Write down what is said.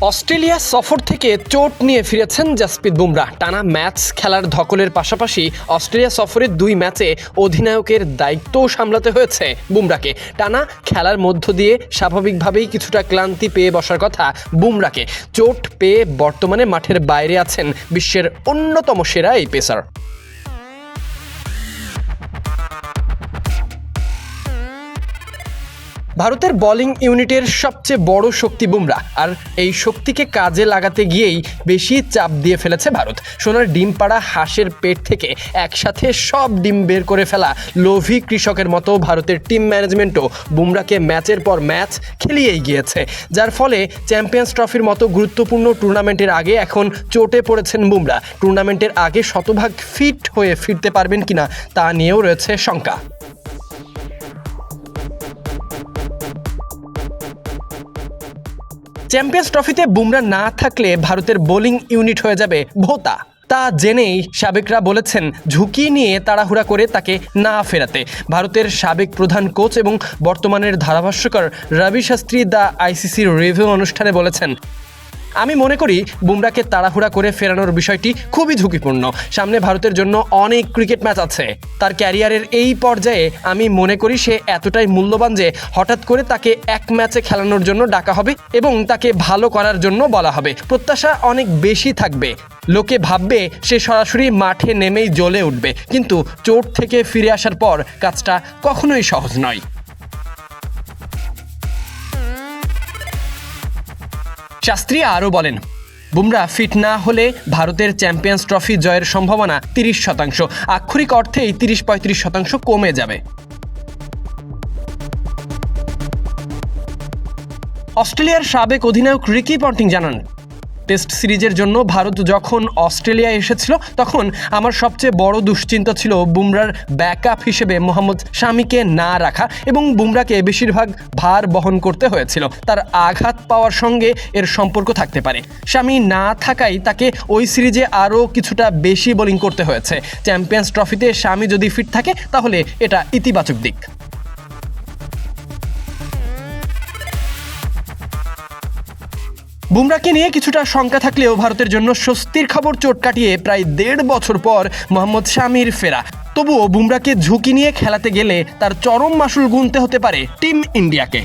Australia সফর থেকে চোট নিয়ে ফিরেছেন জাসপ্রীত বুমরা। টানা ম্যাচ খেলার ধকলের পাশাপাশি অস্ট্রেলিয়া সফরের দুই ম্যাচে অধিনায়কের দায়িত্বও সামলাতে হয়েছে বুমরাকে। টানা খেলার মধ্য দিয়ে স্বাভাবিকভাবেই কিছুটা ক্লান্তি পেয়ে বসার কথা বুমরাকে। চোট পেয়ে বর্তমানে মাঠের বাইরে আছেন বিশ্বের অন্যতম সেরা এই পেসার। ভারতের বোলিং ইউনিটের সবচেয়ে বড় শক্তি বুমরা। আর এই শক্তিকে কাজে লাগাতে গিয়েই বেশি চাপ দিয়ে ফেলেছে ভারত। সোনার ডিম পাড়া হাঁসের পেট থেকে একসাথে সব ডিম বের করে ফেলা লোভী কৃষকের মতো ভারতের টিম ম্যানেজমেন্টও বুমরাকে ম্যাচের পর ম্যাচ খেলিয়েই গিয়েছে। যার ফলে চ্যাম্পিয়ন্স ট্রফির মতো গুরুত্বপূর্ণ টুর্নামেন্টের আগে এখন চোটে পড়েছেন বুমরা। টুর্নামেন্টের আগে শতভাগ ফিট হয়ে ফিরতে পারবেন কিনা তা নিয়েও রয়েছে শঙ্কা। চ্যাম্পিয়ন্স ট্রফিতে বুমরা না থাকলে ভারতের বোলিং ইউনিট হয়ে যাবে ভোতা। তা জেনেই সাবেকরা বলেছেন, ঝুঁকি নিয়ে তাড়াহুড়া করে তাকে না ফেরাতে। ভারতের সাবেক প্রধান কোচ এবং বর্তমানের ধারাভাষ্যকর রবি শাস্ত্রী দ্য আইসিসির রিভিউ অনুষ্ঠানে বলেছেন আমি মনে করি বুমরাকে তাড়াহুড়া করে ফেরানোর বিষয়টি খুবই ঝুঁকিপূর্ণ। সামনে ভারতের জন্য অনেক ক্রিকেট ম্যাচ আছে। তার ক্যারিয়ারের এই পর্যায়ে আমি মনে করি সে এতটাই মূল্যবান যে হঠাৎ করে তাকে এক ম্যাচে খেলানোর জন্য ডাকা হবে এবং তাকে ভালো করার জন্য বলা হবে। প্রত্যাশা অনেক বেশি থাকবে। লোকে ভাববে সে সরাসরি মাঠে নেমেই জ্বলে উঠবে। কিন্তু চোট থেকে ফিরে আসার পর কাজটা কখনোই সহজ নয়। শাস্ত্রী আরও বলেন, বুমরা ফিট না হলে ভারতের চ্যাম্পিয়ন্স ট্রফি জয়ের সম্ভাবনা তিরিশ শতাংশ। আক্ষরিক অর্থেই তিরিশ পঁয়ত্রিশ শতাংশ কমে যাবে। অস্ট্রেলিয়ার সাবেক অধিনায়ক রিকি পন্টিং জানান টেস্ট সিরিজের জন্য ভারত যখন অস্ট্রেলিয়া এসেছিল, তখন আমার সবচেয়ে বড় দুশ্চিন্তা ছিল বুমরার ব্যাকআপ হিসেবে মোহাম্মদ শামিকে না রাখা এবং বুমরাকে বেশিরভাগ ভার বহন করতে হয়েছিল। তার আঘাত পাওয়ার সঙ্গে এর সম্পর্ক থাকতে পারে। স্বামী না থাকায় তাকে ওই সিরিজে আরও কিছুটা বেশি বোলিং করতে হয়েছে। চ্যাম্পিয়ন্স ট্রফিতে স্বামী যদি ফিট থাকে, তাহলে এটা ইতিবাচক দিক। বুমরাকে নিয়ে কিছুটা শঙ্কা থাকলেও ভারতের জন্য স্বস্তির খবর চোট কাটিয়ে প্রায় দেড় বছর পর মোহাম্মদ শামির ফেরা। তবুও বুমরাকে ঝুঁকি নিয়ে খেলাতে গেলে তার চরম মাসুল গুনতে হতে পারে টিম ইন্ডিয়াকে।